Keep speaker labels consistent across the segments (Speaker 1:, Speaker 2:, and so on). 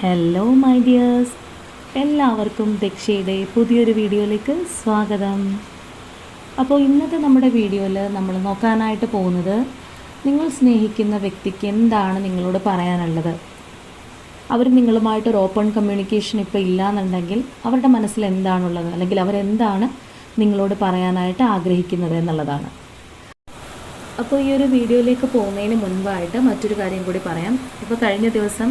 Speaker 1: Hello my dears എല്ലാവർക്കും ദക്ഷയുടെ പുതിയൊരു വീഡിയോയിലേക്ക് സ്വാഗതം. അപ്പോൾ ഇന്നത്തെ നമ്മുടെ വീഡിയോയിൽ നമ്മൾ നോക്കാനായിട്ട് പോകുന്നത് നിങ്ങൾ സ്നേഹിക്കുന്ന വ്യക്തിക്ക് എന്താണ് നിങ്ങളോട് പറയാനുള്ളത്? അവർ നിങ്ങളുമായിട്ട് ഒരു ഓപ്പൺ കമ്മ്യൂണിക്കേഷൻ ഇപ്പോൾ ഇല്ലയെന്നുണ്ടെങ്കിൽ അവരുടെ മനസ്സിൽ എന്താണുള്ളത്? അല്ലെങ്കിൽ അവരെന്താണ് നിങ്ങളോട് പറയാനായിട്ട് ആഗ്രഹിക്കുന്നത് എന്നുള്ളതാണ്. അപ്പോൾ ഈ ഒരു വീഡിയോയിലേക്ക് പോകുന്നതിന് മുൻപായിട്ട് മറ്റൊരു കാര്യം കൂടി പറയാം. ഇപ്പോൾ കഴിഞ്ഞ ദിവസം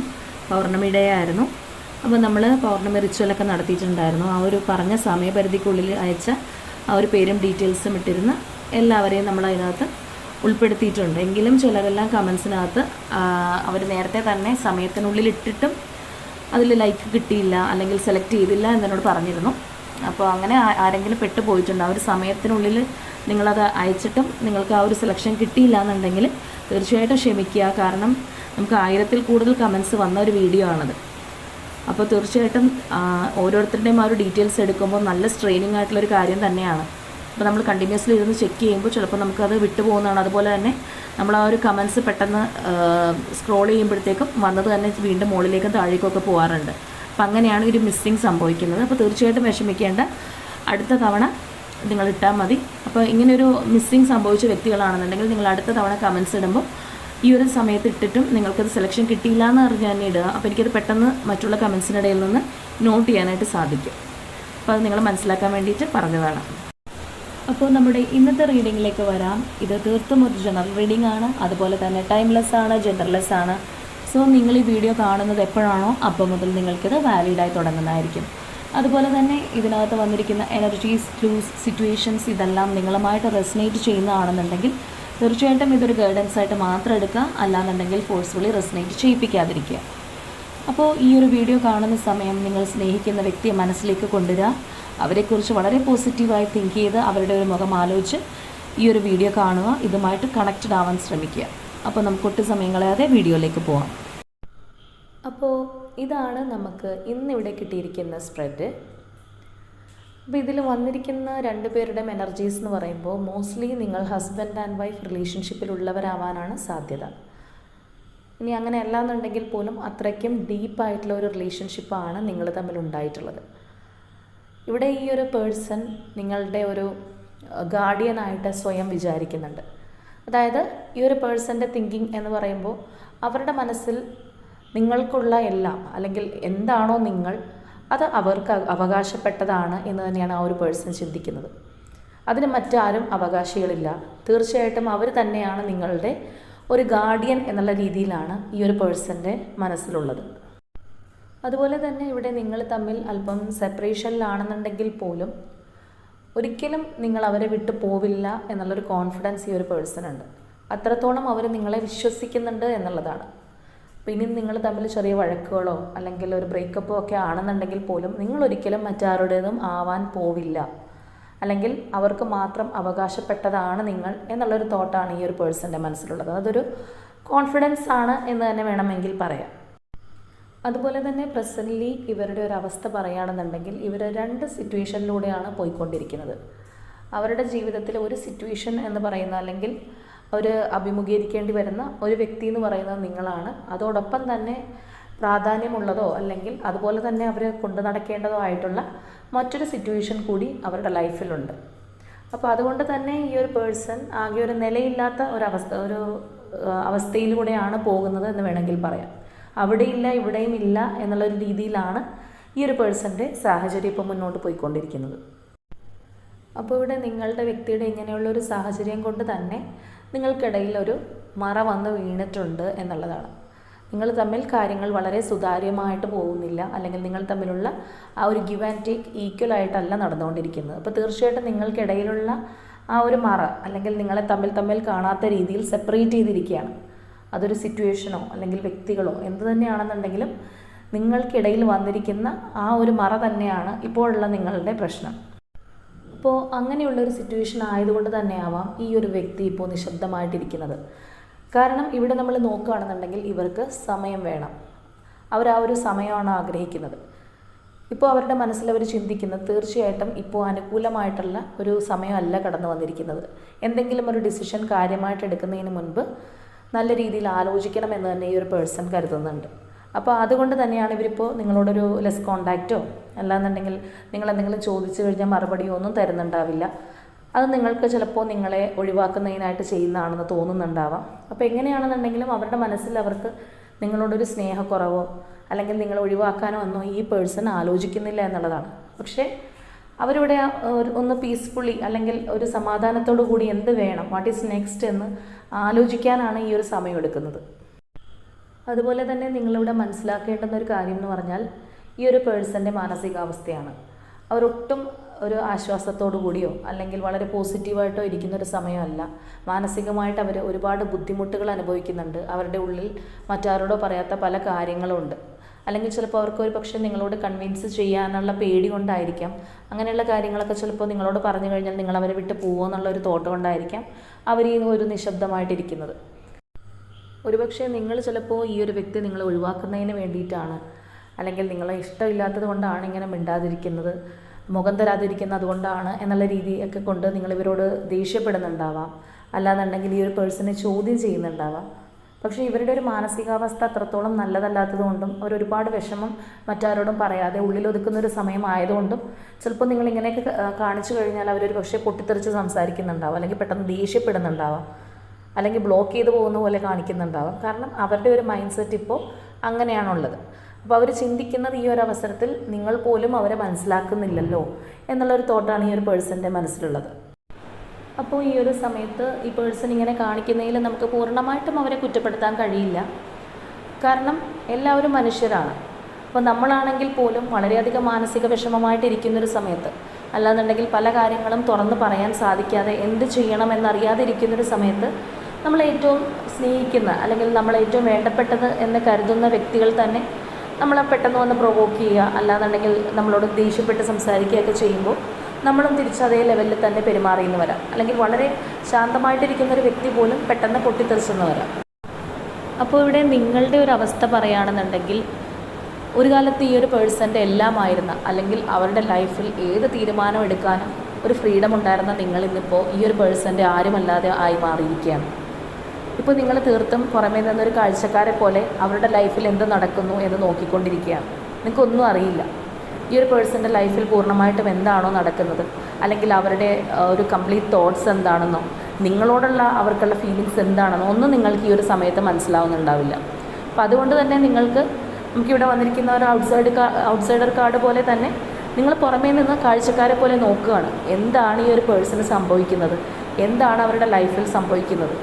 Speaker 1: പൗർണമി ഡേ ആയിരുന്നു അപ്പോൾ നമ്മൾ പൗർണമി റിച്വലൊക്കെ നടത്തിയിട്ടുണ്ടായിരുന്നു. ആ ഒരു പറഞ്ഞ സമയപരിധിക്കുള്ളിൽ അയച്ച ആ ഒരു പേരും ഡീറ്റെയിൽസും ഇട്ടിരുന്ന എല്ലാവരെയും നമ്മൾ അതിനകത്ത് ഉൾപ്പെടുത്തിയിട്ടുണ്ട്. എങ്കിലും ചിലരെല്ലാം കമൻസിനകത്ത് അവർ നേരത്തെ തന്നെ സമയത്തിനുള്ളിൽ ഇട്ടിട്ടും അതിൽ ലൈക്ക് കിട്ടിയില്ല അല്ലെങ്കിൽ സെലക്ട് ചെയ്തില്ല എന്നോട് പറഞ്ഞിരുന്നു. അപ്പോൾ അങ്ങനെ ആരെങ്കിലും പെട്ടു പോയിട്ടുണ്ട് ആ ഒരു സമയത്തിനുള്ളിൽ നിങ്ങളത് അയച്ചിട്ടും നിങ്ങൾക്ക് ആ ഒരു സെലക്ഷൻ കിട്ടിയില്ല എന്നുണ്ടെങ്കിൽ തീർച്ചയായിട്ടും ക്ഷമിക്കുക. കാരണം നമുക്ക് ആയിരത്തിൽ കൂടുതൽ കമൻസ് വന്ന ഒരു വീഡിയോ ആണത്. അപ്പോൾ തീർച്ചയായിട്ടും ഓരോരുത്തരുടെയും ആ ഒരു ഡീറ്റെയിൽസ് എടുക്കുമ്പോൾ നല്ല സ്ട്രെയിനിങ് ആയിട്ടുള്ളൊരു കാര്യം തന്നെയാണ്. അപ്പോൾ നമ്മൾ കണ്ടിന്യൂസ്ലി ഇരുന്ന് ചെക്ക് ചെയ്യുമ്പോൾ ചിലപ്പോൾ നമുക്കത് വിട്ടുപോകുന്നതാണ്. അതുപോലെ തന്നെ നമ്മൾ ആ ഒരു കമൻസ് പെട്ടെന്ന് സ്ക്രോൾ ചെയ്യുമ്പോഴത്തേക്കും വന്നത് തന്നെ വീണ്ടും മുകളിലേക്കും താഴേക്കൊക്കെ പോകാറുണ്ട്. അപ്പം അങ്ങനെയാണ് ഒരു മിസ്സിങ് സംഭവിക്കുന്നത്. അപ്പോൾ തീർച്ചയായിട്ടും വിഷമിക്കേണ്ട. അടുത്ത തവണ നിങ്ങൾ ഇട്ടാൽ മതി. അപ്പോൾ ഇങ്ങനെയൊരു മിസ്സിങ് സംഭവിച്ച വ്യക്തികളാണെന്നുണ്ടെങ്കിൽ നിങ്ങൾ അടുത്ത തവണ കമൻസ് ഇടുമ്പോൾ ഈ ഒരു സമയത്ത് ഇട്ടിട്ടും നിങ്ങൾക്കത് സെലക്ഷൻ കിട്ടിയില്ല എന്ന് അറിഞ്ഞ് തന്നെ ഇടുക. അപ്പോൾ എനിക്കത് പെട്ടെന്ന് മറ്റുള്ള കമൻസിനിടയിൽ നിന്ന് നോട്ട് ചെയ്യാനായിട്ട് സാധിക്കും. അപ്പോൾ അത് നിങ്ങൾ മനസ്സിലാക്കാൻ വേണ്ടിയിട്ട് പറഞ്ഞതാണ്. അപ്പോൾ നമ്മുടെ ഇന്നത്തെ റീഡിങ്ങിലേക്ക് വരാം. ഇത് തീർത്തും ഒരു ജനറൽ റീഡിംഗ് ആണ്. അതുപോലെ തന്നെ ടൈംലെസ് ആണ് ജെൻഡർലെസ് ആണ്. സോ നിങ്ങൾ ഈ വീഡിയോ കാണുന്നത് എപ്പോഴാണോ അപ്പോൾ മുതൽ നിങ്ങൾക്കിത് വാലിഡായി തുടങ്ങുന്നതായിരിക്കും. അതുപോലെ തന്നെ ഇതിനകത്ത് വന്നിരിക്കുന്ന എനർജീസ് ക്ലൂസ് സിറ്റുവേഷൻസ് ഇതെല്ലാം നിങ്ങളുമായിട്ട് റെസിനേറ്റ് ചെയ്യുന്നതാണെന്നുണ്ടെങ്കിൽ തീർച്ചയായിട്ടും ഇതൊരു ഗൈഡൻസ് ആയിട്ട് മാത്രം എടുക്കുക. അല്ലാന്നുണ്ടെങ്കിൽ ഫോഴ്സ്ഫുള്ളി റെസിനേറ്റ് ചെയ്യിപ്പിക്കാതിരിക്കുക. അപ്പോൾ ഈ ഒരു വീഡിയോ കാണുന്ന സമയം നിങ്ങൾ സ്നേഹിക്കുന്ന വ്യക്തിയെ മനസ്സിലേക്ക് കൊണ്ടുവരിക. അവരെക്കുറിച്ച് വളരെ പോസിറ്റീവായി തിങ്ക് ചെയ്ത് അവരുടെ ഒരു മുഖം ആലോചിച്ച് ഈ ഒരു വീഡിയോ കാണുക. ഇതുമായിട്ട് കണക്റ്റഡ് ആവാൻ ശ്രമിക്കുക. അപ്പോൾ നമുക്ക് ഒട്ടും സമയം കളയാതെ വീഡിയോയിലേക്ക് പോവാം. അപ്പോൾ ഇതാണ് നമുക്ക് ഇന്നിവിടെ കിട്ടിയിരിക്കുന്ന സ്പ്രെഡ് അപ്പോൾ ഇതിൽ വന്നിരിക്കുന്ന രണ്ട് പേരുടെയും എനർജീസ് എന്ന് പറയുമ്പോൾ മോസ്റ്റ്ലി നിങ്ങൾ ഹസ്ബൻഡ് ആൻഡ് വൈഫ് റിലേഷൻഷിപ്പിലുള്ളവരാവാനാണ് സാധ്യത. ഇനി അങ്ങനെ അല്ലാന്നുണ്ടെങ്കിൽ പോലും അത്രയ്ക്കും ഡീപ്പായിട്ടുള്ള ഒരു റിലേഷൻഷിപ്പാണ് നിങ്ങൾ തമ്മിൽ ഉണ്ടായിട്ടുള്ളത്. ഇവിടെ ഈ ഒരു പേഴ്സൺ നിങ്ങളുടെ ഒരു ഗാർഡിയനായിട്ട് സ്വയം വിചാരിക്കുന്നുണ്ട്. അതായത് ഈ ഒരു പേഴ്സന്റെ തിങ്കിങ് എന്ന് പറയുമ്പോൾ അവരുടെ മനസ്സിൽ നിങ്ങൾക്കുള്ള എല്ലാം അല്ലെങ്കിൽ എന്താണോ നിങ്ങൾ അത് അവർക്ക് അവകാശപ്പെട്ടതാണ് എന്ന് തന്നെയാണ് ആ ഒരു പേഴ്സൺ ചിന്തിക്കുന്നത്. അതിന് മറ്റാരും അവകാശികളില്ല. തീർച്ചയായിട്ടും അവർ തന്നെയാണ് നിങ്ങളുടെ ഒരു ഗാർഡിയൻ എന്നുള്ള രീതിയിലാണ് ഈ ഒരു പേഴ്സന്റെ മനസ്സിലുള്ളത്. അതുപോലെ തന്നെ ഇവിടെ നിങ്ങൾ തമ്മിൽ അല്പം സെപ്പറേഷനിലാണെന്നുണ്ടെങ്കിൽ പോലും ഒരിക്കലും നിങ്ങൾ അവരെ വിട്ടു പോവില്ല എന്നുള്ളൊരു കോൺഫിഡൻസ് ഈ ഒരു പേഴ്സൺ ഉണ്ട് അത്രത്തോളം അവർ നിങ്ങളെ വിശ്വസിക്കുന്നുണ്ട് എന്നുള്ളതാണ്. ഇനി നിങ്ങൾ തമ്മിൽ ചെറിയ വഴക്കുകളോ അല്ലെങ്കിൽ ഒരു ബ്രേക്കപ്പോ ഒക്കെ ആണെന്നുണ്ടെങ്കിൽ പോലും നിങ്ങൾ ഒരിക്കലും മറ്റാരുടേതും ആവാൻ പോവില്ല. അല്ലെങ്കിൽ അവർക്ക് മാത്രം അവകാശപ്പെട്ടതാണ് നിങ്ങൾ എന്നുള്ളൊരു തോട്ടാണ് ഈ ഒരു പേഴ്സന്റെ മനസ്സിലുള്ളത്. അതൊരു കോൺഫിഡൻസ് ആണ് എന്ന് തന്നെ വേണമെങ്കിൽ പറയാം. അതുപോലെ തന്നെ പ്രസന്റ്ലി ഇവരുടെ ഒരു അവസ്ഥ പറയുകയാണെന്നുണ്ടെങ്കിൽ ഇവർ രണ്ട് സിറ്റുവേഷനിലൂടെയാണ് പോയിക്കൊണ്ടിരിക്കുന്നത്. അവരുടെ ജീവിതത്തിൽ ഒരു സിറ്റുവേഷൻ എന്ന് പറയുന്ന അല്ലെങ്കിൽ അവർ അഭിമുഖീകരിക്കേണ്ടി വരുന്ന ഒരു വ്യക്തി എന്ന് പറയുന്നത് നിങ്ങളാണ്. അതോടൊപ്പം തന്നെ പ്രാധാന്യമുള്ളതോ അല്ലെങ്കിൽ അതുപോലെ തന്നെ അവർ കൊണ്ടു നടക്കേണ്ടതോ ആയിട്ടുള്ള മറ്റൊരു സിറ്റുവേഷൻ കൂടി അവരുടെ ലൈഫിലുണ്ട്. അപ്പോൾ അതുകൊണ്ട് തന്നെ ഈ ഒരു പേഴ്സൺ ആകെ ഒരു നിലയില്ലാത്ത ഒരവസ്ഥ ഒരു അവസ്ഥയിലൂടെയാണ് പോകുന്നത് എന്ന് വേണമെങ്കിൽ പറയാം. അവിടെയില്ല ഇവിടെയും ഇല്ല എന്നുള്ളൊരു രീതിയിലാണ് ഈ ഒരു പേഴ്സന്റെ സാഹചര്യം ഇപ്പോൾ മുന്നോട്ട് പോയിക്കൊണ്ടിരിക്കുന്നത്. അപ്പോൾ ഇവിടെ നിങ്ങളുടെ വ്യക്തിയുടെ ഇങ്ങനെയുള്ള ഒരു സാഹചര്യം കൊണ്ട് തന്നെ നിങ്ങൾക്കിടയിൽ ഒരു മറ വന്ന് വീണിട്ടുണ്ട് എന്നുള്ളതാണ്. നിങ്ങൾ തമ്മിൽ കാര്യങ്ങൾ വളരെ സുതാര്യമായിട്ട് പോകുന്നില്ല അല്ലെങ്കിൽ നിങ്ങൾ തമ്മിലുള്ള ആ ഒരു ഗിവ് ആൻഡ് ടേക്ക് ഈക്വൽ ആയിട്ടല്ല നടന്നുകൊണ്ടിരിക്കുന്നത്. അപ്പോൾ തീർച്ചയായിട്ടും നിങ്ങൾക്കിടയിലുള്ള ആ ഒരു മറ അല്ലെങ്കിൽ നിങ്ങളെ തമ്മിൽ തമ്മിൽ കാണാത്ത രീതിയിൽ സെപ്പറേറ്റ് ചെയ്തിരിക്കുകയാണ്. അതൊരു സിറ്റുവേഷനോ അല്ലെങ്കിൽ വ്യക്തികളോ എന്ത് തന്നെയാണെന്നുണ്ടെങ്കിലും നിങ്ങൾക്കിടയിൽ വന്നിരിക്കുന്ന ആ ഒരു മറ തന്നെയാണ് ഇപ്പോഴുള്ള നിങ്ങളുടെ പ്രശ്നം. അപ്പോൾ അങ്ങനെയുള്ളൊരു സിറ്റുവേഷൻ ആയതുകൊണ്ട് തന്നെയാവാം ഈ ഒരു വ്യക്തി ഇപ്പോൾ നിശബ്ദമായിട്ടിരിക്കുന്നത്. കാരണം ഇവിടെ നമ്മൾ നോക്കുകയാണെന്നുണ്ടെങ്കിൽ ഇവർക്ക് സമയം വേണം. അവർ ആ ഒരു സമയമാണ് ആഗ്രഹിക്കുന്നത്. ഇപ്പോൾ അവരുടെ മനസ്സിൽ അവർ ചിന്തിക്കുന്നത് തീർച്ചയായിട്ടും ഇപ്പോൾ അനുകൂലമായിട്ടുള്ള ഒരു സമയമല്ല കടന്നു വന്നിരിക്കുന്നത്. എന്തെങ്കിലും ഒരു ഡിസിഷൻ കാര്യമായിട്ട് എടുക്കുന്നതിന് മുൻപ് നല്ല രീതിയിൽ ആലോചിക്കണം എന്ന് തന്നെ ഈ ഒരു പേഴ്സൺ കരുതുന്നുണ്ട്. അപ്പോൾ അതുകൊണ്ട് തന്നെയാണ് ഇവരിപ്പോൾ നിങ്ങളോടൊരു ലെസ് കോണ്ടാക്റ്റോ അല്ലാന്നുണ്ടെങ്കിൽ നിങ്ങൾ എന്തെങ്കിലും ചോദിച്ചു കഴിഞ്ഞാൽ മറുപടിയോ ഒന്നും തരുന്നുണ്ടാവില്ല. അത് നിങ്ങൾക്ക് ചിലപ്പോൾ നിങ്ങളെ ഒഴിവാക്കുന്നതിനായിട്ട് ചെയ്യുന്നതാണെന്ന് തോന്നുന്നുണ്ടാവാം. അപ്പോൾ എങ്ങനെയാണെന്നുണ്ടെങ്കിലും അവരുടെ മനസ്സിൽ അവർക്ക് നിങ്ങളോടൊരു സ്നേഹക്കുറവോ അല്ലെങ്കിൽ നിങ്ങൾ ഒഴിവാക്കാനോ ഒന്നും ഈ പേഴ്സൺ ആലോചിക്കുന്നില്ല എന്നുള്ളതാണ്. പക്ഷേ അവരിവിടെ ഒന്ന് പീസ്ഫുള്ളി അല്ലെങ്കിൽ ഒരു സമാധാനത്തോടു കൂടി എന്ത് വേണം വാട്ട് ഈസ് നെക്സ്റ്റ് എന്ന് ആലോചിക്കാനാണ് ഈ ഒരു സമയം എടുക്കുന്നത്. അതുപോലെ തന്നെ നിങ്ങളിവിടെ മനസ്സിലാക്കേണ്ടുന്ന ഒരു കാര്യം എന്ന് പറഞ്ഞാൽ ഈ ഒരു പേഴ്സന്റെ മാനസികാവസ്ഥയാണ്. അവരൊട്ടും ഒരു ആശ്വാസത്തോടു കൂടിയോ അല്ലെങ്കിൽ വളരെ പോസിറ്റീവായിട്ടോ ഇരിക്കുന്ന ഒരു സമയമല്ല. മാനസികമായിട്ട് അവർ ഒരുപാട് ബുദ്ധിമുട്ടുകൾ അനുഭവിക്കുന്നുണ്ട്. അവരുടെ ഉള്ളിൽ മറ്റാരോടോ പറയാത്ത പല കാര്യങ്ങളുണ്ട്. അല്ലെങ്കിൽ ചിലപ്പോൾ അവർക്ക് ഒരു പക്ഷേ നിങ്ങളോട് കൺവിൻസ് ചെയ്യാനുള്ള പേടി കൊണ്ടായിരിക്കാം. അങ്ങനെയുള്ള കാര്യങ്ങളൊക്കെ ചിലപ്പോൾ നിങ്ങളോട് പറഞ്ഞു കഴിഞ്ഞാൽ നിങ്ങൾ അവരെ വിട്ട് പോകുമോ എന്നുള്ള ഒരു തോട്ട് കൊണ്ടായിരിക്കാം അവർ ഈ ഒരു നിശബ്ദമായിട്ടിരിക്കുന്നത്. ഒരുപക്ഷെ നിങ്ങൾ ചിലപ്പോൾ ഈ ഒരു വ്യക്തി നിങ്ങളെ ഒഴിവാക്കുന്നതിന് വേണ്ടിയിട്ടാണ്. അല്ലെങ്കിൽ നിങ്ങളെ ഇഷ്ടമില്ലാത്തത് കൊണ്ടാണ് ഇങ്ങനെ മിണ്ടാതിരിക്കുന്നത് മുഖം തരാതിരിക്കുന്നത് അതുകൊണ്ടാണ് എന്നുള്ള രീതിയൊക്കെ കൊണ്ട് നിങ്ങൾ ഇവരോട് ദേഷ്യപ്പെടുന്നുണ്ടാവാം. അല്ലാന്നുണ്ടെങ്കിൽ ഈ ഒരു പേഴ്സണെ ചോദ്യം ചെയ്യുന്നുണ്ടാവാം. പക്ഷേ ഇവരുടെ ഒരു മാനസികാവസ്ഥ അത്രത്തോളം നല്ലതല്ലാത്തത് കൊണ്ടും അവർ ഒരുപാട് വിഷമം മറ്റാരോടും പറയാതെ ഉള്ളിലൊതുക്കുന്ന ഒരു സമയമായതുകൊണ്ടും ചിലപ്പോൾ നിങ്ങൾ ഇങ്ങനെയൊക്കെ കാണിച്ചു കഴിഞ്ഞാൽ അവരൊരു പക്ഷേ പൊട്ടിത്തെറിച്ച് സംസാരിക്കുന്നുണ്ടാവും അല്ലെങ്കിൽ പെട്ടെന്ന് ദേഷ്യപ്പെടുന്നുണ്ടാവാം. അല്ലെങ്കിൽ ബ്ലോക്ക് ചെയ്ത് പോകുന്ന പോലെ കാണിക്കുന്നുണ്ടാവാം. കാരണം അവരുടെ ഒരു മൈൻഡ് സെറ്റ് ഇപ്പോൾ അങ്ങനെയാണുള്ളത്. അപ്പോൾ അവർ ചിന്തിക്കുന്നത് ഈ ഒരു അവസരത്തിൽ നിങ്ങൾ പോലും അവരെ മനസ്സിലാക്കുന്നില്ലല്ലോ എന്നുള്ളൊരു തോട്ടാണ് ഈ ഒരു പേഴ്സന്റെ മനസ്സിലുള്ളത്. അപ്പോൾ ഈ ഒരു സമയത്ത് ഈ പേഴ്സൺ ഇങ്ങനെ കാണിക്കുന്നതിൽ നമുക്ക് പൂർണമായിട്ടും അവരെ കുറ്റപ്പെടുത്താൻ കഴിയില്ല. കാരണം എല്ലാവരും മനുഷ്യരാണ്. അപ്പോൾ നമ്മളാണെങ്കിൽ പോലും വളരെയധികം മാനസിക വിഷമമായിട്ടിരിക്കുന്നൊരു സമയത്ത് അല്ലാന്നുണ്ടെങ്കിൽ പല കാര്യങ്ങളും തുറന്ന് പറയാൻ സാധിക്കാതെ എന്ത് ചെയ്യണം എന്നറിയാതെ ഇരിക്കുന്നൊരു സമയത്ത് നമ്മൾ ഏറ്റവും സ്നേഹിക്കുന്ന അല്ലെങ്കിൽ നമ്മൾ ഏറ്റവും വേണ്ടപ്പെട്ടത് എന്ന് കരുതുന്ന വ്യക്തികൾ തന്നെ നമ്മളെ പെട്ടെന്ന് വന്ന് പ്രൊവോക്ക് ചെയ്യുക. അല്ലാന്നുണ്ടെങ്കിൽ നമ്മളോട് ദേഷ്യപ്പെട്ട് സംസാരിക്കുകയൊക്കെ ചെയ്യുമ്പോൾ നമ്മളും തിരിച്ച് അതേ ലെവലിൽ തന്നെ പെരുമാറിയെന്ന് വരാം. അല്ലെങ്കിൽ വളരെ ശാന്തമായിട്ടിരിക്കുന്ന ഒരു വ്യക്തി പോലും പെട്ടെന്ന് പൊട്ടിത്തെറിച്ചെന്ന് വരാം. അപ്പോൾ ഇവിടെ നിങ്ങളുടെ ഒരു അവസ്ഥ പറയുകയാണെന്നുണ്ടെങ്കിൽ ഒരു കാലത്ത് ഈ ഒരു പേഴ്സന്റെ എല്ലാമായിരുന്ന അല്ലെങ്കിൽ അവരുടെ ലൈഫിൽ ഏത് തീരുമാനം എടുക്കാനും ഒരു ഫ്രീഡം ഉണ്ടായിരുന്ന നിങ്ങൾ ഇന്നിപ്പോൾ ഈ ഒരു പേഴ്സന്റെ ആരുമല്ലാതെ ആയി മാറിയിരിക്കുകയാണ്. ഇപ്പോൾ നിങ്ങൾ തീർത്തും പുറമേ നിന്നൊരു കാഴ്ചക്കാരെ പോലെ അവരുടെ ലൈഫിൽ എന്ത് നടക്കുന്നു എന്ന് നോക്കിക്കൊണ്ടിരിക്കുകയാണ്. നിങ്ങൾക്കൊന്നും അറിയില്ല. ഈ ഒരു പേഴ്സന്റെ ലൈഫിൽ പൂർണമായിട്ടും എന്താണോ നടക്കുന്നത്? അല്ലെങ്കിൽ അവരുടെ ഒരു കംപ്ലീറ്റ് തോട്ട്സ് എന്താണെന്നോ നിങ്ങളോടുള്ള അവർക്കുള്ള ഫീലിങ്സ് എന്താണെന്നോ ഒന്നും നിങ്ങൾക്ക് ഈ ഒരു സമയത്ത് മനസ്സിലാവുന്നുണ്ടാവില്ല. അപ്പോൾ അതുകൊണ്ട് തന്നെ നിങ്ങൾക്ക് നമുക്കിവിടെ വന്നിരിക്കുന്ന ഒരു ഔട്ട്സൈഡ് ഔട്ട്സൈഡർ കാർഡ് പോലെ തന്നെ നിങ്ങൾ പുറമേ നിന്ന് കാഴ്ചക്കാരെ പോലെ നോക്കുകയാണ്. എന്താണ് ഈ ഒരു പേഴ്സണ് സംഭവിക്കുന്നത്? എന്താണ് അവരുടെ ലൈഫിൽ സംഭവിക്കുന്നത്?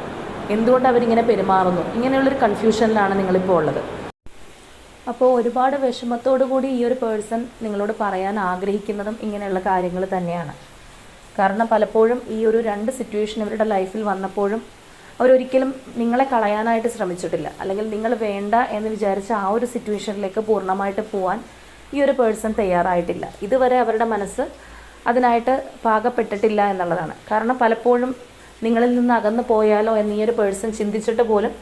Speaker 1: എന്തുകൊണ്ട് അവരിങ്ങനെ പെരുമാറുന്നു? ഇങ്ങനെയുള്ളൊരു കൺഫ്യൂഷനിലാണ് നിങ്ങളിപ്പോൾ ഉള്ളത്. അപ്പോൾ ഒരുപാട് വിഷമത്തോടു കൂടി ഈ ഒരു പേഴ്സൺ നിങ്ങളോട് പറയാൻ ആഗ്രഹിക്കുന്നതും ഇങ്ങനെയുള്ള കാര്യങ്ങൾ തന്നെയാണ്. കാരണം പലപ്പോഴും ഈ ഒരു രണ്ട് സിറ്റുവേഷൻ ഇവരുടെ ലൈഫിൽ വന്നപ്പോഴും അവരൊരിക്കലും നിങ്ങളെ കളയാനായിട്ട് ശ്രമിച്ചിട്ടില്ല. അല്ലെങ്കിൽ നിങ്ങൾ വേണ്ട എന്ന് വിചാരിച്ച ആ ഒരു സിറ്റുവേഷനിലേക്ക് പൂർണമായിട്ട് പോകാൻ ഈ ഒരു പേഴ്സൺ തയ്യാറായിട്ടില്ല. ഇതുവരെ അവരുടെ മനസ്സ് അതിനായിട്ട് പാകപ്പെട്ടിട്ടില്ല എന്നുള്ളതാണ്. കാരണം പലപ്പോഴും നിങ്ങളിൽ നിന്ന് അകന്നു പോയാലോ എന്ന് ഈ ഒരു പേഴ്സൺ ചിന്തിച്ചിട്ട് പോലും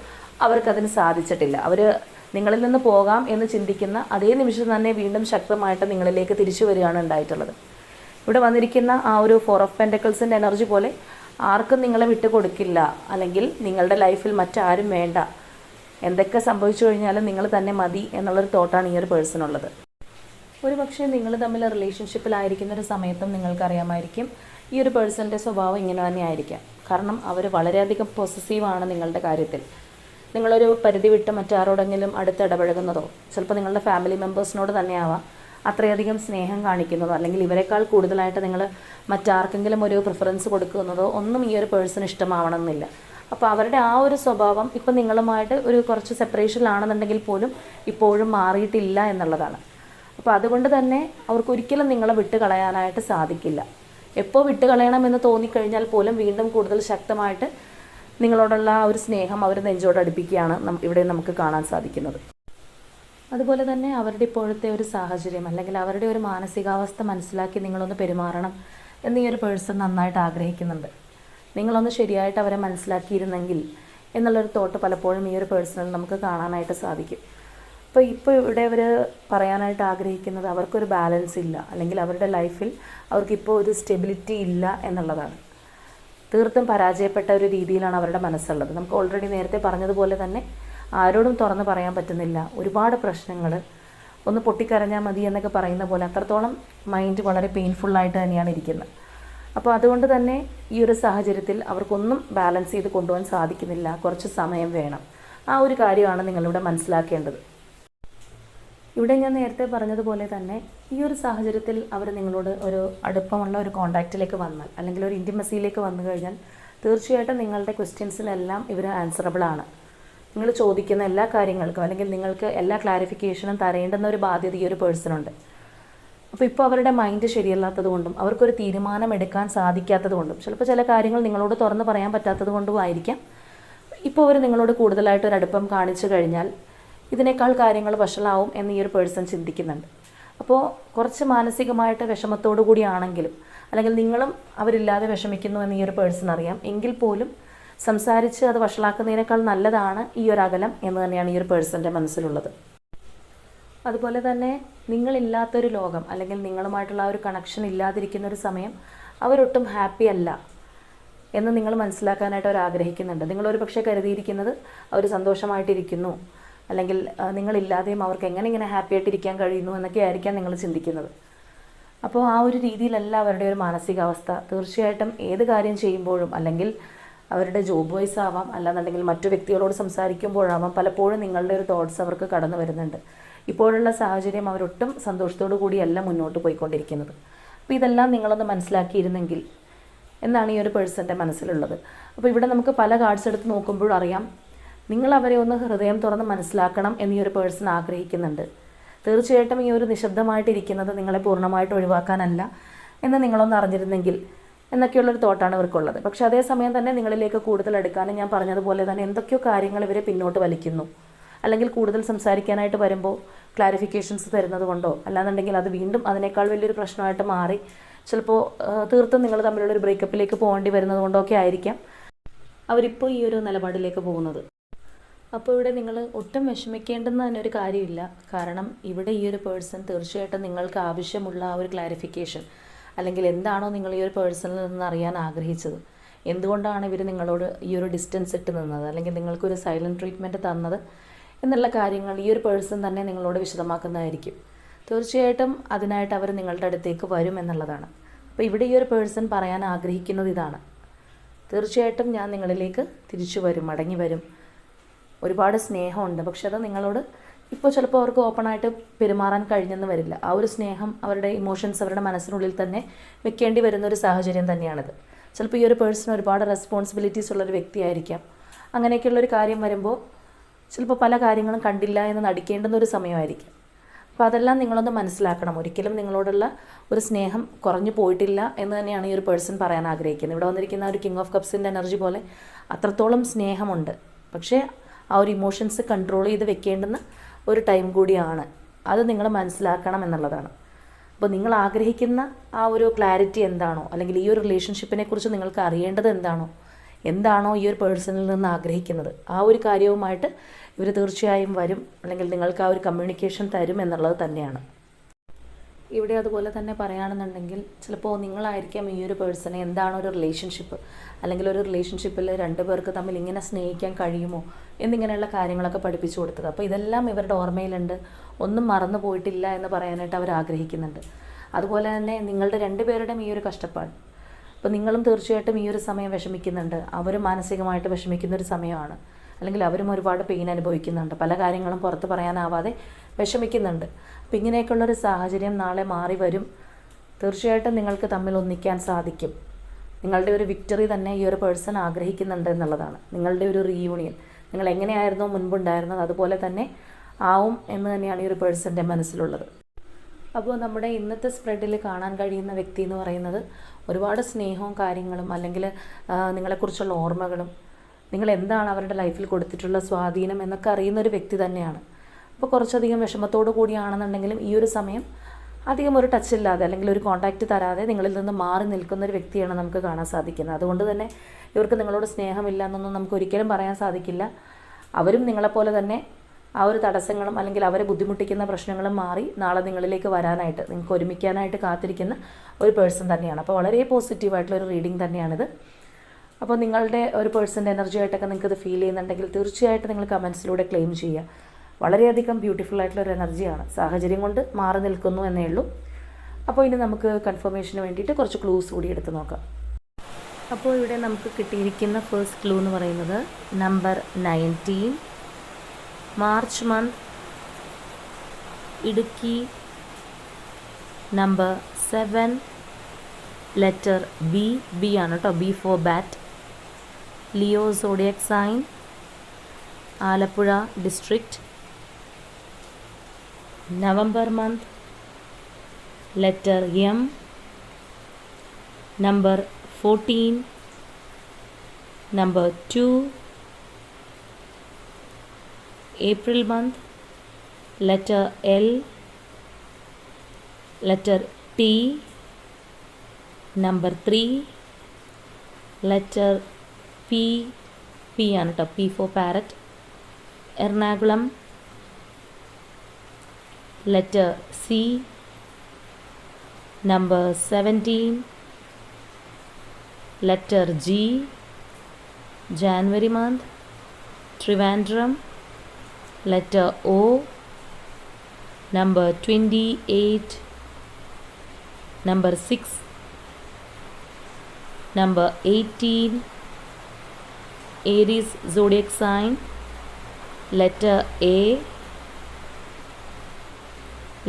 Speaker 1: അവർക്കതിന് സാധിച്ചിട്ടില്ല. അവർ നിങ്ങളിൽ നിന്ന് പോകാം എന്ന് ചിന്തിക്കുന്ന അതേ നിമിഷം തന്നെ വീണ്ടും ശക്തമായിട്ട് നിങ്ങളിലേക്ക് തിരിച്ചു വരികയാണ് ഉണ്ടായിട്ടുള്ളത്. ഇവിടെ വന്നിരിക്കുന്ന ആ ഒരു ഫോർ ഓഫ് പെന്റക്കിൾസിന്റെ എനർജി പോലെ ആർക്കും നിങ്ങളെ വിട്ടുകൊടുക്കില്ല. അല്ലെങ്കിൽ നിങ്ങളുടെ ലൈഫിൽ മറ്റാരും വേണ്ട. എന്തൊക്കെ സംഭവിച്ചു കഴിഞ്ഞാലും നിങ്ങൾ തന്നെ മതി എന്നുള്ളൊരു തോട്ടാണ് ഈ ഒരു പേഴ്സണുള്ളത് ഒരു പക്ഷേ നിങ്ങൾ തമ്മിൽ റിലേഷൻഷിപ്പിലായിരിക്കുന്ന ഒരു സമയത്തും നിങ്ങൾക്കറിയാമായിരിക്കും ഈ ഒരു പേഴ്സണിന്റെ സ്വഭാവം ഇങ്ങനെ തന്നെ ആയിരിക്കാം. കാരണം അവർ വളരെയധികം പൊസസീവാണ് നിങ്ങളുടെ കാര്യത്തിൽ. നിങ്ങളൊരു പരിധി വിട്ട് മറ്റാരോടെങ്കിലും അടുത്ത് ഇടപഴകുന്നതോ ചിലപ്പോൾ നിങ്ങളുടെ ഫാമിലി മെമ്പേഴ്സിനോട് തന്നെയാവാം അത്രയധികം സ്നേഹം കാണിക്കുന്നതോ അല്ലെങ്കിൽ ഇവരെക്കാൾ കൂടുതലായിട്ട് നിങ്ങൾ മറ്റാർക്കെങ്കിലും ഒരു പ്രിഫറൻസ് കൊടുക്കുന്നതോ ഒന്നും ഈ ഒരു പേഴ്സൺ ഇഷ്ടമാവണമെന്നില്ല. അപ്പോൾ അവരുടെ ആ ഒരു സ്വഭാവം ഇപ്പം നിങ്ങളുമായിട്ട് ഒരു കുറച്ച് സെപ്പറേഷനിലാണെന്നുണ്ടെങ്കിൽ പോലും ഇപ്പോഴും മാറിയിട്ടില്ല എന്നുള്ളതാണ്. അപ്പോൾ അതുകൊണ്ട് തന്നെ അവർക്ക് ഒരിക്കലും നിങ്ങളെ വിട്ട് കളയാനായിട്ട് സാധിക്കില്ല. എപ്പോൾ വിട്ട് കളയണമെന്ന് തോന്നിക്കഴിഞ്ഞാൽ പോലും വീണ്ടും കൂടുതൽ ശക്തമായിട്ട് നിങ്ങളോടുള്ള ആ ഒരു സ്നേഹം അവർ നെഞ്ചോട് അടുപ്പിക്കുകയാണ് ഇവിടെ നമുക്ക് കാണാൻ സാധിക്കുന്നത്. അതുപോലെ തന്നെ അവരുടെ ഇപ്പോഴത്തെ ഒരു സാഹചര്യം അല്ലെങ്കിൽ അവരുടെ ഒരു മാനസികാവസ്ഥ മനസ്സിലാക്കി നിങ്ങളൊന്ന് പെരുമാറണം എന്ന് ഈ ഒരു പേഴ്സൺ നന്നായിട്ട് ആഗ്രഹിക്കുന്നുണ്ട്. നിങ്ങളൊന്ന് ശരിയായിട്ട് അവരെ മനസ്സിലാക്കിയിരുന്നെങ്കിൽ എന്നുള്ളൊരു തോട്ട് പലപ്പോഴും ഈ ഒരു പേഴ്സണിൽ നമുക്ക് കാണാനായിട്ട് സാധിക്കും. അപ്പോൾ ഇപ്പോൾ ഇവിടെ അവർ പറയാനായിട്ട് ആഗ്രഹിക്കുന്നത് അവർക്കൊരു ബാലൻസ് ഇല്ല. അല്ലെങ്കിൽ അവരുടെ ലൈഫിൽ അവർക്കിപ്പോൾ ഒരു സ്റ്റെബിലിറ്റി ഇല്ല എന്നുള്ളതാണ്. തീർത്തും പരാജയപ്പെട്ട ഒരു രീതിയിലാണ് അവരുടെ മനസ്സുള്ളത്. നമുക്ക് ഓൾറെഡി നേരത്തെ പറഞ്ഞതുപോലെ തന്നെ ആരോടും തുറന്ന് പറയാൻ പറ്റുന്നില്ല. ഒരുപാട് പ്രശ്നങ്ങൾ ഒന്ന് പൊട്ടിക്കരഞ്ഞാൽ മതി എന്നൊക്കെ പറയുന്ന പോലെ അത്രത്തോളം മൈൻഡ് വളരെ പെയിൻഫുള്ളായിട്ട് തന്നെയാണ് ഇരിക്കുന്നത്. അപ്പോൾ അതുകൊണ്ട് തന്നെ ഈ ഒരു സാഹചര്യത്തിൽ അവർക്കൊന്നും ബാലൻസ് ചെയ്ത് കൊണ്ടുപോകാൻ സാധിക്കുന്നില്ല. കുറച്ച് സമയം വേണം. ആ ഒരു കാര്യമാണ് നിങ്ങളിവിടെ മനസ്സിലാക്കേണ്ടത്. ഇവിടെ ഞാൻ നേരത്തെ പറഞ്ഞതുപോലെ തന്നെ ഈ ഒരു സാഹചര്യത്തിൽ അവർ നിങ്ങളോട് ഒരു അടുപ്പമുള്ള ഒരു കോണ്ടാക്റ്റിലേക്ക് വന്നാൽ അല്ലെങ്കിൽ ഒരു ഇന്റിമസിയിലേക്ക് വന്നു കഴിഞ്ഞാൽ തീർച്ചയായിട്ടും നിങ്ങളുടെ ക്വസ്റ്റ്യൻസിനെല്ലാം ഇവർ ആൻസറബിൾ ആണ്. നിങ്ങൾ ചോദിക്കുന്ന എല്ലാ കാര്യങ്ങൾക്കും അല്ലെങ്കിൽ നിങ്ങൾക്ക് എല്ലാ ക്ലാരിഫിക്കേഷനും തരേണ്ടുന്ന ഒരു ബാധ്യത ഈ ഒരു പേഴ്സണുണ്ട് അപ്പോൾ ഇപ്പോൾ അവരുടെ മൈൻഡ് ശരിയല്ലാത്തത് കൊണ്ടും അവർക്കൊരു തീരുമാനം എടുക്കാൻ സാധിക്കാത്തത് കൊണ്ടും ചിലപ്പോൾ ചില കാര്യങ്ങൾ നിങ്ങളോട് തുറന്ന് പറയാൻ പറ്റാത്തത് കൊണ്ടും ആയിരിക്കാം. ഇപ്പോൾ അവർ നിങ്ങളോട് കൂടുതലായിട്ട് ഒരു അടുപ്പം കാണിച്ചു കഴിഞ്ഞാൽ ഇതിനേക്കാൾ കാര്യങ്ങൾ വഷളാവും എന്ന് ഈ ഒരു പേഴ്സൺ ചിന്തിക്കുന്നുണ്ട്. അപ്പോൾ കുറച്ച് മാനസികമായിട്ട് വിഷമത്തോടു കൂടിയാണെങ്കിലും അല്ലെങ്കിൽ നിങ്ങളും അവരില്ലാതെ വിഷമിക്കുന്നു എന്ന് ഈ ഒരു പേഴ്സൺ അറിയാം എങ്കിൽ പോലും സംസാരിച്ച് അത് വഷളാക്കുന്നതിനേക്കാൾ നല്ലതാണ് ഈ ഒരു അകലം എന്ന് തന്നെയാണ് ഈ ഒരു പേഴ്സന്റെ മനസ്സിലുള്ളത്. അതുപോലെ തന്നെ നിങ്ങളില്ലാത്തൊരു ലോകം അല്ലെങ്കിൽ നിങ്ങളുമായിട്ടുള്ള ഒരു കണക്ഷൻ ഇല്ലാതിരിക്കുന്ന ഒരു സമയം അവരൊട്ടും ഹാപ്പി അല്ല എന്ന് നിങ്ങൾ മനസ്സിലാക്കാനായിട്ട് അവർ ആഗ്രഹിക്കുന്നുണ്ട്. നിങ്ങളൊരു പക്ഷേ കരുതിയിരിക്കുന്നത് അവർ സന്തോഷമായിട്ടിരിക്കുന്നു. അല്ലെങ്കിൽ നിങ്ങളില്ലാതെയും അവർക്ക് എങ്ങനെ ഇങ്ങനെ ഹാപ്പി ആയിട്ടിരിക്കാൻ കഴിയുന്നു എന്നൊക്കെ ആയിരിക്കാം നിങ്ങൾ ചിന്തിക്കുന്നത്. അപ്പോൾ ആ ഒരു രീതിയിലല്ല അവരുടെ ഒരു മാനസികാവസ്ഥ. തീർച്ചയായിട്ടും ഏത് കാര്യം ചെയ്യുമ്പോഴും അല്ലെങ്കിൽ അവരുടെ ജോബ് വൈസ് ആവാം അല്ലാന്നുണ്ടെങ്കിൽ മറ്റു വ്യക്തികളോട് സംസാരിക്കുമ്പോഴാവാം പലപ്പോഴും നിങ്ങളുടെ ഒരു തോട്ട്സ് അവർക്ക് കടന്നു വരുന്നുണ്ട്. ഇപ്പോഴുള്ള സാഹചര്യം അവരൊട്ടും സന്തോഷത്തോടു കൂടിയല്ല മുന്നോട്ട് പോയിക്കൊണ്ടിരിക്കുന്നത്. അപ്പോൾ ഇതെല്ലാം നിങ്ങളൊന്ന് മനസ്സിലാക്കിയിരുന്നെങ്കിൽ എന്നാണ് ഈ ഒരു പേഴ്സന്റെ മനസ്സിലുള്ളത്. അപ്പോൾ ഇവിടെ നമുക്ക് പല കാർഡ്സ് എടുത്ത് നോക്കുമ്പോഴും അറിയാം നിങ്ങൾ അവരെ ഒന്ന് ഹൃദയം തുറന്ന് മനസ്സിലാക്കണം എന്നീ ഒരു പേഴ്സൺ ആഗ്രഹിക്കുന്നുണ്ട്. തീർച്ചയായിട്ടും ഈ ഒരു നിശബ്ദമായിട്ടിരിക്കുന്നത് നിങ്ങളെ പൂർണമായിട്ട് ഒഴിവാക്കാനല്ല എന്ന് നിങ്ങളൊന്ന് അറിഞ്ഞിരുന്നെങ്കിൽ എന്നൊക്കെയുള്ളൊരു തോട്ടാണ് ഇവർക്കുള്ളത്. പക്ഷേ അതേസമയം തന്നെ നിങ്ങളിലേക്ക് കൂടുതൽ എടുക്കാനും ഞാൻ പറഞ്ഞതുപോലെ തന്നെ എന്തൊക്കെയോ കാര്യങ്ങൾ ഇവരെ പിന്നോട്ട് വലിക്കുന്നു. അല്ലെങ്കിൽ കൂടുതൽ സംസാരിക്കാനായിട്ട് വരുമ്പോൾ ക്ലാരിഫിക്കേഷൻസ് തരുന്നത് കൊണ്ടോ അല്ലാന്നുണ്ടെങ്കിൽ അത് വീണ്ടും അതിനേക്കാൾ വലിയൊരു പ്രശ്നമായിട്ട് മാറി ചിലപ്പോൾ തീർത്തും നിങ്ങൾ തമ്മിലുള്ള ഒരു ബ്രേക്കപ്പിലേക്ക് പോകേണ്ടി വരുന്നത് കൊണ്ടോ ഒക്കെ ആയിരിക്കാം അവരിപ്പോൾ ഈ ഒരു നിലപാടിലേക്ക് പോകുന്നത്. അപ്പോൾ ഇവിടെ നിങ്ങൾ ഒട്ടും വിഷമിക്കേണ്ടെന്ന് തന്നെ ഒരു കാര്യമില്ല. കാരണം ഇവിടെ ഈ ഒരു പേഴ്സൺ തീർച്ചയായിട്ടും നിങ്ങൾക്ക് ആവശ്യമുള്ള ആ ഒരു ക്ലാരിഫിക്കേഷൻ അല്ലെങ്കിൽ എന്താണോ നിങ്ങൾ ഈ ഒരു പേഴ്സണിൽ നിന്ന് അറിയാൻ ആഗ്രഹിച്ചത്. എന്തുകൊണ്ടാണ് ഇവർ നിങ്ങളോട് ഈ ഒരു ഡിസ്റ്റൻസ് ഇട്ട് നിന്നത്? അല്ലെങ്കിൽ നിങ്ങൾക്കൊരു സൈലന്റ് ട്രീറ്റ്മെന്റ് തന്നത്? എന്നുള്ള കാര്യങ്ങൾ ഈ ഒരു പേഴ്സൺ തന്നെ നിങ്ങളോട് വിശദമാക്കുന്നതായിരിക്കും. തീർച്ചയായിട്ടും അതിനായിട്ട് അവർ നിങ്ങളുടെ അടുത്തേക്ക് വരും എന്നുള്ളതാണ്. അപ്പോൾ ഇവിടെ ഈ ഒരു പേഴ്സൺ പറയാൻ ആഗ്രഹിക്കുന്നത് ഇതാണ്. തീർച്ചയായിട്ടും ഞാൻ നിങ്ങളിലേക്ക് തിരിച്ചു വരും മടങ്ങി വരും. ഒരുപാട് സ്നേഹമുണ്ട്. പക്ഷെ അത് നിങ്ങളോട് ഇപ്പോൾ ചിലപ്പോൾ അവർക്ക് ഓപ്പണായിട്ട് പെരുമാറാൻ കഴിഞ്ഞെന്ന് വരില്ല. ആ ഒരു സ്നേഹം അവരുടെ ഇമോഷൻസ് അവരുടെ മനസ്സിനുള്ളിൽ തന്നെ വെക്കേണ്ടി വരുന്ന ഒരു സാഹചര്യം തന്നെയാണിത്. ചിലപ്പോൾ ഈ ഒരു പേഴ്സൺ ഒരുപാട് റെസ്പോൺസിബിലിറ്റീസ് ഉള്ളൊരു വ്യക്തിയായിരിക്കാം. അങ്ങനെയൊക്കെയുള്ളൊരു കാര്യം വരുമ്പോൾ ചിലപ്പോൾ പല കാര്യങ്ങളും കണ്ടില്ല എന്ന് നടിക്കേണ്ടുന്ന ഒരു സമയമായിരിക്കും. അപ്പോൾ അതെല്ലാം നിങ്ങളൊന്ന് മനസ്സിലാക്കണം. ഒരിക്കലും നിങ്ങളോടുള്ള ഒരു സ്നേഹം കുറഞ്ഞു പോയിട്ടില്ല എന്ന് തന്നെയാണ് ഈ ഒരു പേഴ്സൺ പറയാൻ ആഗ്രഹിക്കുന്നത്. ഇവിടെ വന്നിരിക്കുന്ന ഒരു കിങ് ഓഫ് കപ്സിന്റെ എനർജി പോലെ അത്രത്തോളം സ്നേഹമുണ്ട്. പക്ഷേ ആ ഒരു ഇമോഷൻസ് കൺട്രോൾ ചെയ്ത് വെക്കേണ്ടുന്ന ഒരു ടൈം കൂടിയാണ്. അത് നിങ്ങൾ മനസ്സിലാക്കണം എന്നുള്ളതാണ്. അപ്പോൾ നിങ്ങൾ ആഗ്രഹിക്കുന്ന ആ ഒരു ക്ലാരിറ്റി എന്താണോ അല്ലെങ്കിൽ ഈ ഒരു റിലേഷൻഷിപ്പിനെ കുറിച്ച് നിങ്ങൾക്ക് അറിയേണ്ടത് എന്താണോ എന്താണോ ഈ ഒരു പേഴ്സണിൽ നിന്ന് ആഗ്രഹിക്കുന്നത് ആ ഒരു കാര്യവുമായിട്ട് ഇവർ തീർച്ചയായും വരും അല്ലെങ്കിൽ നിങ്ങൾക്ക് ആ ഒരു കമ്മ്യൂണിക്കേഷൻ തരും എന്നുള്ളത് തന്നെയാണ്. ഇവിടെ അതുപോലെ തന്നെ പറയുകയാണെന്നുണ്ടെങ്കിൽ ചിലപ്പോൾ നിങ്ങളായിരിക്കാം ഈ ഒരു പേഴ്സണെ എന്താണ് ഒരു റിലേഷൻഷിപ്പ് അല്ലെങ്കിൽ ഒരു റിലേഷൻഷിപ്പിൽ രണ്ട് പേർക്ക് തമ്മിൽ ഇങ്ങനെ സ്നേഹിക്കാൻ കഴിയുമോ എന്നിങ്ങനെയുള്ള കാര്യങ്ങളൊക്കെ പഠിപ്പിച്ചു കൊടുത്തത്. അപ്പോൾ ഇതെല്ലാം ഇവരുടെ ഓർമ്മയിലുണ്ട്. ഒന്നും മറന്നു പോയിട്ടില്ല എന്ന് പറയാനായിട്ട് അവർ ആഗ്രഹിക്കുന്നുണ്ട്. അതുപോലെ തന്നെ നിങ്ങളുടെ രണ്ടുപേരുടെയും ഈ ഒരു കഷ്ടപ്പാട്. അപ്പോൾ നിങ്ങളും തീർച്ചയായിട്ടും ഈ ഒരു സമയം വിഷമിക്കുന്നുണ്ട്. അവർ മാനസികമായിട്ട് വിഷമിക്കുന്ന ഒരു സമയമാണ്. അല്ലെങ്കിൽ അവരും ഒരുപാട് പെയിൻ അനുഭവിക്കുന്നുണ്ട്. പല കാര്യങ്ങളും പുറത്ത് പറയാനാവാതെ വിഷമിക്കുന്നുണ്ട്. അപ്പം ഇങ്ങനെയൊക്കെയുള്ളൊരു സാഹചര്യം നാളെ മാറി വരും. തീർച്ചയായിട്ടും നിങ്ങൾക്ക് തമ്മിൽ ഒന്നിക്കാൻ സാധിക്കും. നിങ്ങളുടെ ഒരു വിക്ടറി തന്നെ ഈ ഒരു പേഴ്സൺ ആഗ്രഹിക്കുന്നുണ്ട് എന്നുള്ളതാണ്. നിങ്ങളുടെ ഒരു റീയൂണിയൻ നിങ്ങൾ എങ്ങനെയായിരുന്നോ മുൻപുണ്ടായിരുന്നത്? അതുപോലെ തന്നെ ആവും എന്ന് തന്നെയാണ് ഈ ഒരു പേഴ്സന്റെ മനസ്സിലുള്ളത്. അപ്പോൾ നമ്മുടെ ഇന്നത്തെ സ്പ്രെഡിൽ കാണാൻ കഴിയുന്ന വ്യക്തി എന്ന് പറയുന്നത് ഒരുപാട് സ്നേഹവും കാര്യങ്ങളും അല്ലെങ്കിൽ നിങ്ങളെക്കുറിച്ചുള്ള ഓർമ്മകളും നിങ്ങൾ എന്താണ് അവരുടെ ലൈഫിൽ കൊടുത്തിട്ടുള്ള സ്വാധീനം എന്നൊക്കെ അറിയുന്ന ഒരു വ്യക്തി തന്നെയാണ്. അപ്പോൾ കുറച്ചധികം വിഷമത്തോടു കൂടിയാണെന്നുണ്ടെങ്കിലും ഈ ഒരു സമയം അധികം ഒരു ടച്ച് ഇല്ലാതെ അല്ലെങ്കിൽ ഒരു കോണ്ടാക്റ്റ് തരാതെ നിങ്ങളിൽ നിന്ന് മാറി നിൽക്കുന്ന ഒരു വ്യക്തിയാണ് നമുക്ക് കാണാൻ സാധിക്കുന്നത്. അതുകൊണ്ട് തന്നെ ഇവർക്ക് നിങ്ങളോട് സ്നേഹമില്ല എന്നൊന്നും നമുക്ക് ഒരിക്കലും പറയാൻ സാധിക്കില്ല. അവരും നിങ്ങളെപ്പോലെ തന്നെ ആ ഒരു തടസ്സങ്ങളും അല്ലെങ്കിൽ അവരെ ബുദ്ധിമുട്ടിക്കുന്ന പ്രശ്നങ്ങളും മാറി നാളെ നിങ്ങളിലേക്ക് വരാനായിട്ട് നിങ്ങൾക്ക് ഒരുമിക്കാനായിട്ട് കാത്തിരിക്കുന്ന ഒരു പേഴ്സൺ തന്നെയാണ്. അപ്പോൾ വളരെ പോസിറ്റീവായിട്ടുള്ള ഒരു റീഡിംഗ് തന്നെയാണിത്. അപ്പോൾ നിങ്ങളുടെ ഒരു പേഴ്സന്റെ എനർജി ആയിട്ടൊക്കെ നിങ്ങൾക്ക് ഇത് ഫീൽ ചെയ്യുന്നുണ്ടെങ്കിൽ തീർച്ചയായിട്ടും നിങ്ങൾ കമൻസിലൂടെ ക്ലെയിം ചെയ്യുക. വളരെയധികം ബ്യൂട്ടിഫുൾ ആയിട്ടുള്ള ഒരു എനർജിയാണ് സാഹചര്യം കൊണ്ട് മാറി നിൽക്കുന്നു എന്നേ ഉള്ളൂ. അപ്പോൾ ഇനി നമുക്ക് കൺഫർമേഷന് വേണ്ടിയിട്ട് കുറച്ച് ക്ലൂസ് കൂടി എടുത്ത് നോക്കാം. അപ്പോൾ ഇവിടെ നമുക്ക് കിട്ടിയിരിക്കുന്ന ഫസ്റ്റ് ക്ലൂ എന്ന് പറയുന്നത് number nineteen March month Idukki number seven letter B B ആണ് കേട്ടോ B for bat Leo zodiac sign Alappuzha district November month letter M. Number 14 number 2 April month letter L. Letter T. Number 3 letter P. P and P for parrot. Ernakulam letter C, number 17, letter G, January month, Trivandrum, letter O, number 28, number 6, number 18, Aries zodiac sign, letter A,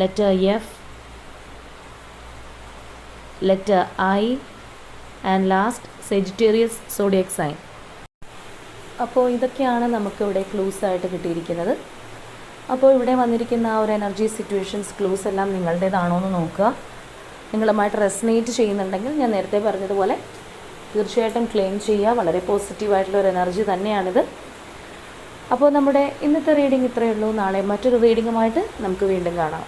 Speaker 1: letter f. Letter i. And last sagittarius zodiac sign. അപ്പോൾ ഇതൊക്കെയാണ് നമുക്കിവിടെ clues ആയിട്ട് കിട്ടിയിരിക്കുന്നത്. അപ്പോൾ ഇവിടെ വന്നിരിക്കുന്ന ആ ഒരു എനർജി സിറ്റുവേഷൻസ് ക്ലൂസ് എല്ലാം നിങ്ങളുടേതാണോ എന്ന് നോക്കുക. നിങ്ങളുമായിട്ട് റെസനേറ്റ് ചെയ്യുന്നുണ്ടെങ്കിൽ ഞാൻ നേരത്തെ പറഞ്ഞതുപോലെ തീർച്ചയായിട്ടും ക്ലെയിം ചെയ്യുക. വളരെ പോസിറ്റീവായിട്ടുള്ള ഒരു എനർജി തന്നെയാണിത്. അപ്പോൾ നമ്മുടെ ഇന്നത്തെ റീഡിംഗ് ഇത്രയേ ഉള്ളൂ. നാളെ മറ്റൊരു റീഡിങ്ങുമായിട്ട് നമുക്ക് വീണ്ടും കാണാം.